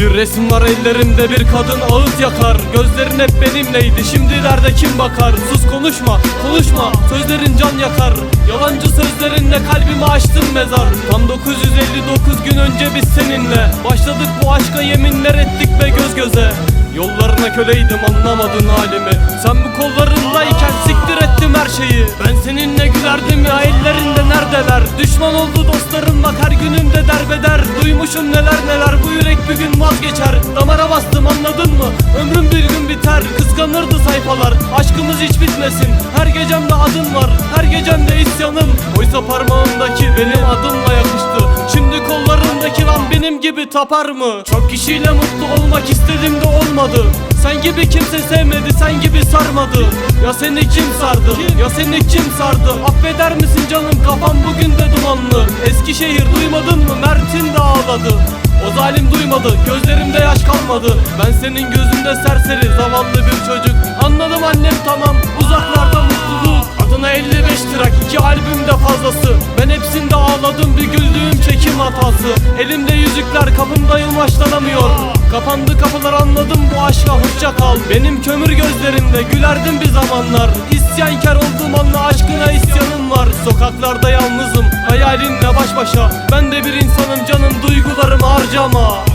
resim var ellerimde bir kadın ağıt yakar. Gözlerin hep benimleydi şimdilerde kim bakar? Sus konuşma konuşma sözlerin can yakar. Yalancı sözlerinle kalbimi açtın mezar. Tam 959 gün önce biz seninle Başladık bu aşka yeminler ettik ve göz göze. Yollarına köleydim anlamadın halimi. Sen bu kollarındayken siktir ettim her şeyi. Ben seninle gülerdim ya ellerinde neredeler? Düşman oldu dostlarım bak her günümde derbeder. Duymuşum neler neler bir gün vazgeçer. Damara bastım anladın mı? Ömrüm bir gün biter. Kıskanırdı sayfalar. Aşkımız hiç bitmesin. Her gecemde adın var. Her gecemde isyanım. Oysa parmağımdaki benim adımla yakıştı. Şimdi kollarındaki lan benim gibi tapar mı? Çok kişiyle mutlu olmak istedim de olmadı. Sen gibi kimse sevmedi sen gibi sarmadı. Ya seni kim sardı? Ya seni kim sardı? Affeder misin canım? Kafam bugün de dumanlı. Eskişehir duymadın mı? Mert'in de ağladı o zalim duymadı gözlerimde yaş kalmadı. Ben senin gözünde serseri zavallı bir çocuk. Anladım annem tamam uzaklarda mutluluk Adına 55 trak iki albümde fazlası. Ben hepsinde ağladım bir güldüğüm çekim hatası. Elimde yüzükler kapımda yılmaçlanamıyor Kapandı kapılar anladım bu aşka hoşça kal. Benim kömür gözlerimde gülerdim bir zamanlar. İsyankar olduğum anla aşkına isyanım var. Sokaklarda yalnızım hayalinle baş başa. Ben de bir insanım canım じ么。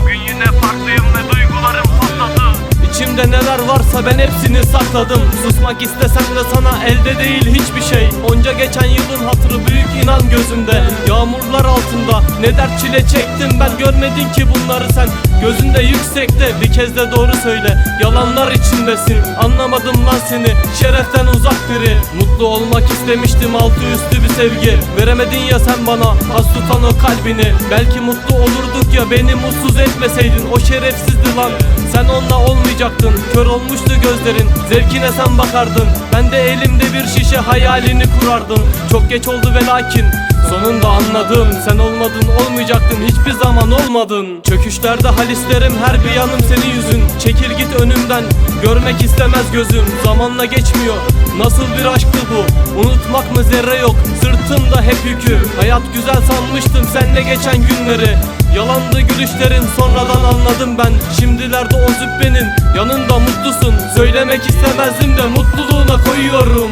Varsa ben hepsini sakladım. Susmak istesem de sana elde değil hiçbir şey. Onca geçen yılın hatırı büyük inan gözümde. Yağmurlar altında ne dert çile çektim ben. Görmedin ki bunları sen. Gözünde yüksekte bir kez de doğru söyle. Yalanlar içindesin anlamadım lan seni. Şereften uzak biri. Mutlu olmak istemiştim altı üstü bir sevgi. Veremedin ya sen bana az tutan o kalbini. Belki mutlu olurduk ya beni mutsuz etmeseydin. O şerefsizdi lan sen onunla olmayacaktın. Kör olmuştu gözlerin. Zevkine sen bakardın. Ben de elimde bir şişe hayalini kurardım. Çok geç oldu ve lakin Sonunda anladım sen olmadın olmayacaktın hiçbir zaman olmadın. Çöküşlerde halislerim her bir yanım senin yüzün. Çekil git önümden görmek istemez gözüm. Zamanla geçmiyor nasıl bir aşktı bu? Unutmak mı zerre yok? Sırtımda hep yükü. Hayat güzel sanmıştım seninle geçen günleri. Yalandı gülüşlerin sonradan anladım ben. Şimdilerde o züppenin yanında mutlusun. Söylemek istemezdim de mutluluğuna koyuyorum